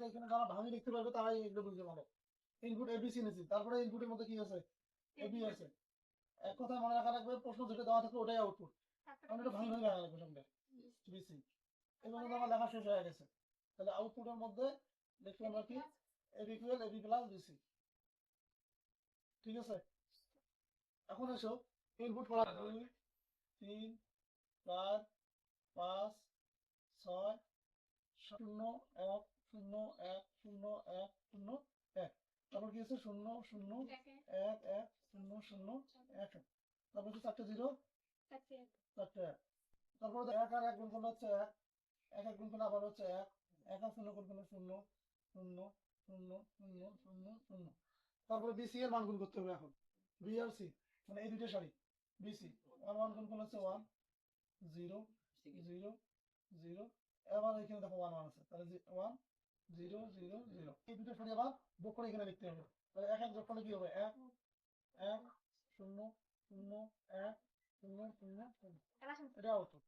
আমাকে এখানে যারা ভাঙি লিখতে পারবে তারাই এগুলো বুঝতে পারবে ইনপুট এবিসি নিয়েছি। তারপরে ইনপুটের মধ্যে কি আছে? এবি আছে। এক কথায় মনে রাখা লাগবে প্রশ্ন যেটা দেওয়া থাকবে ওটাই আউটপুট কারণ এটা ভাঙি ভাঙি রাখা লাগবে সঙ্গে বিসি এবং আমার লেখা শেষ হয়ে গেছে। তাহলে আউটপুটের মধ্যে দেখি আমরা কি? AB equal AB plus BC ঠিক আছে? এখন এসো। ইনপুট করা দুই তিন চার পাঁচ ছয় শূন্য এক শূন্য এক শূন্য এক শূন্য এক। তারপর কি আছে? শূন্য শূন্য এক। এক শূন্য শূন্য এক। এক তারপর হচ্ছে চারটে জিরো? চারটে এক। তারপর এক আর এক গুণ করলে হচ্ছে এক। এক এক গুণ করলে আবার হচ্ছে এক। এক আর শূন্য গুণ করলে শূন্য শূন্য শূন্য শূন্য শূন্য শূন্য। তারপরে বিসি এর মান গুণ করতে হবে এখন। বি আর সি মানে এই দুটো সারি। বিসি ওয়ান ওয়ান গুণ করলে হচ্ছে ওয়ান। জিরো জিরো জিরো এবার এখানে দেখো ওয়ান ওয়ান আছে। তাহলে ওয়ান জিরো জিরো জিরো এই দুটো সারি আবার যোগ করে এখানে লিখতে হবে। তাহলে এক এক যোগ করলে কি হবে? এক এক শূন্য শূন্য এক শূন্য শূন্য শূন্য। এটা আউটপুট